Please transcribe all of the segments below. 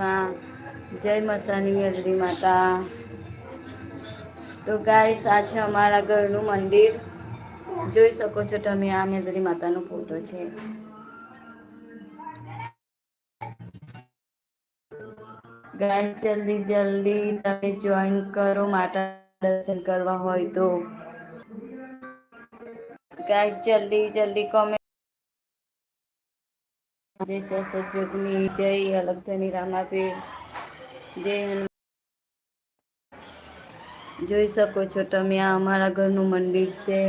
માં. જય મસાની મેલડી માતા. તો ગાઈસ આ છે અમારા ઘરનું મંદિર. જોઈ શકો છો તમે આ મેલડી માતાનો ફોટો છે. ગાઈસ જલ્દી જલ્દી તમે જોઈન કરો માતા દર્શન કરવા હોય તો. ગાઈસ જલ્દી જલ્દી કોમેન્ટ જય ચસજોગની જય અલગધની રામાપીર, જય જોઈ શકો છો તમે, આ અમારા ઘરનું મંદિર છે.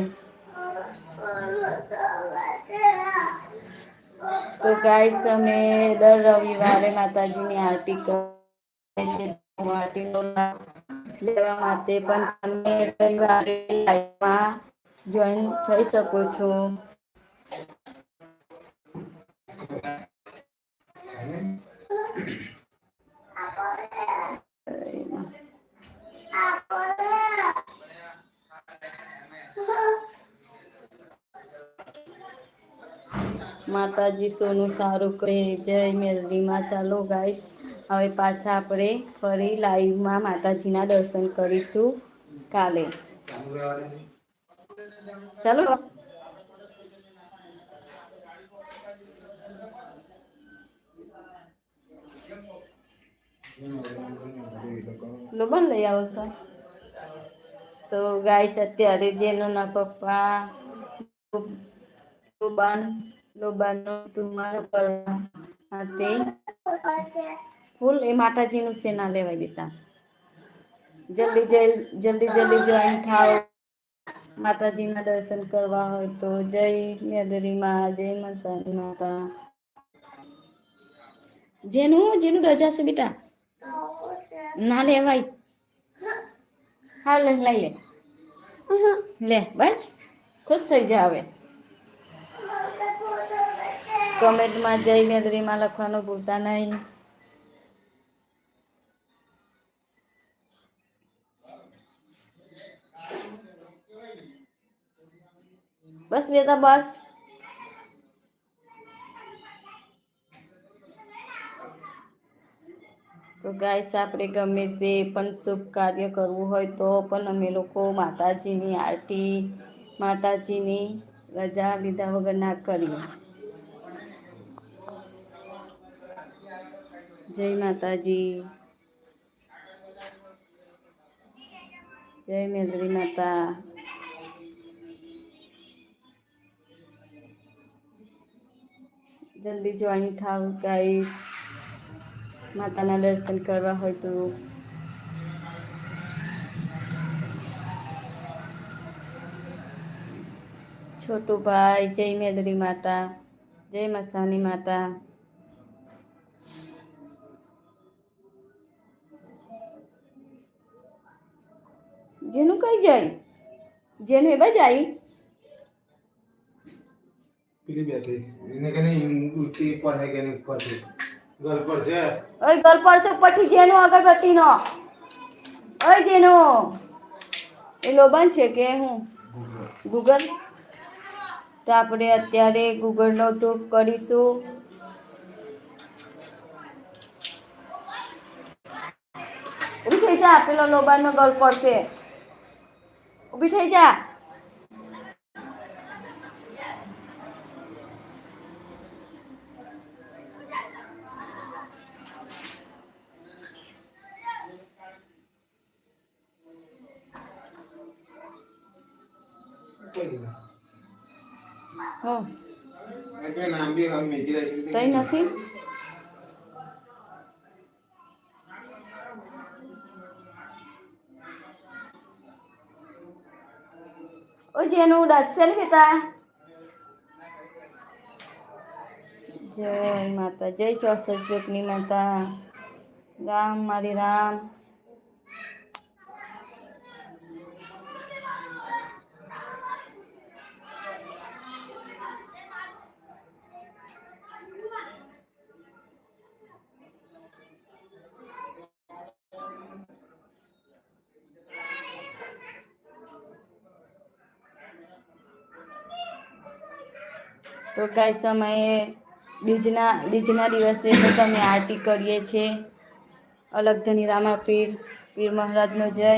તો ગાઈસ અમે દર રવિવારે માતાજીની આરતી કરીએ છીએ. આરતીનો લેવા માટે, પણ તમે રવિવારે લાઈવમાં જોઈન થઈ શકો છો. માતાજી, સોનું સારું કરે. જય મેલરીમાં ચાલો ગાઈસ, હવે પાછા આપણે ફરી લાઈવમાં માતાજીના દર્શન કરીશું કાલે. ચાલો. લોબન લઈ આવો સર. તો ગાઈસ, અત્યારે જેનુંના પપ્પા લોબાન લોબાનો તુમાર પર તે ફૂલ એ માતાજીનું સેના લેવાય બેટા જલ્દી જલ્દી જલ્દી જોઈન થાવ માતાજીના દર્શન કરવા હોય તો જય મેદરીમાં જય મસાની માતા. જેનું જેનું રજા છે બેટા? ના લેવાય. હા લઈ લે. લે બસ. ખુશ થઈ જા હવે. કોમેન્ટમાં જય મેદરીમાં લખવાનું ભૂલતા નહીં. બસ બેટા, બસ. તો ગાઈસ, આપણે ગમે તે પણ શુભ કાર્ય કરવું હોય તો પણ અમે લોકો માતાજીની આરતી, માતાજીની રજા લીધા વગર ના કરીએ. જય માતાજી. જય મેલરી માતા. જલ્દી જોઈન થાવ ગાઈસ. માતાના દર્શન કરવા હોય તો. છોટું ભાઈ જય મેદરી માતા, જય મસાની માતા. જેનું કઈ જાય? જેનું એ જાય પેલી બેઠી. એને કને ઉઠી પડે કે ઉપર છે ઘર પર છે? ઓય ઘર પર છે પઠી જેનું અગરબત્તીનો ઓય જેનો. એ લોબન છે કે હું? ગૂગલ તો આપણે અત્યારે ગૂગલનો ધૂપ કરીશું. થઈ જા પેલો લોબાનનો ગલ પડશે. ઊભી થઈ જા કોઈ નહીં હં એટલે નામ બી હવે મેગી રાખી તઈ નથી જેનું દાદશે પિતા? જય માતા જય ચોસઠ જોગની માતા. રામ મારી રામ. તો કાંઈ સમયે બીજના બીજના દિવસે તો તમે આરતી કરીએ છીએ. અલગ ધની રામા પીર પીર મહારાજનો જય.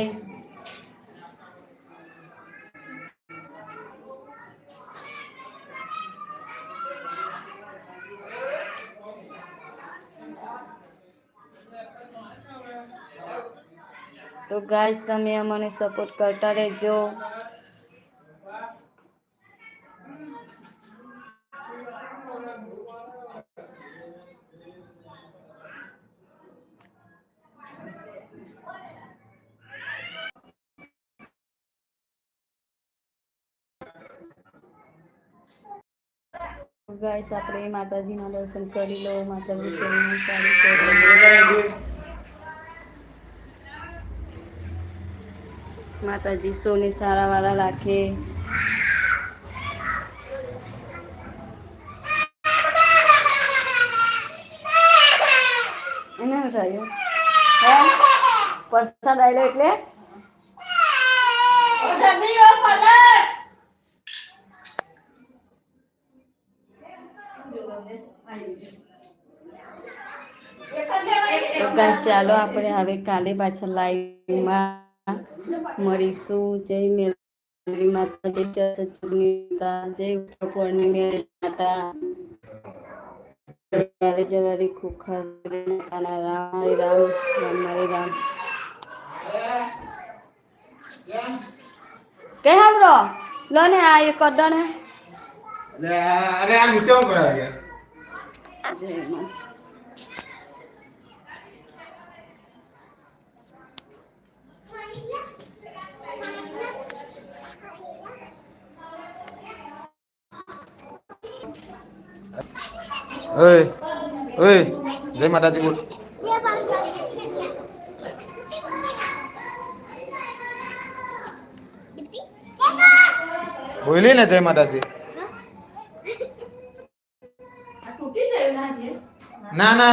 તો ગાઈસ, તમે અમને સપોર્ટ કરતા રહેજો. ગાઈસ આપણે માતાજીના દર્શન કરી લો માતાજી સારું માતાજી સોને સારા વાળા રાખે એને શું થયું હે પ્રસાદ આવેલો એટલે? ચાલો આપણે હવે કાલે પાછા લાઈવમાં મળીશું. જય મેરી માતા, જય માતા, જય પૂર્ણિમે માતા. જય જવારી ખુખર રામ, હરે રામ રામ, હરે રામ. કે સાંભળો લો ને આ એક અડ્ડો ને અરે આ- અરે આ નીચે હું કરાવી ગયા જય માં ઓય ઓય જય માતાજી બોલ બોલી ને જય માતાજી. ના ના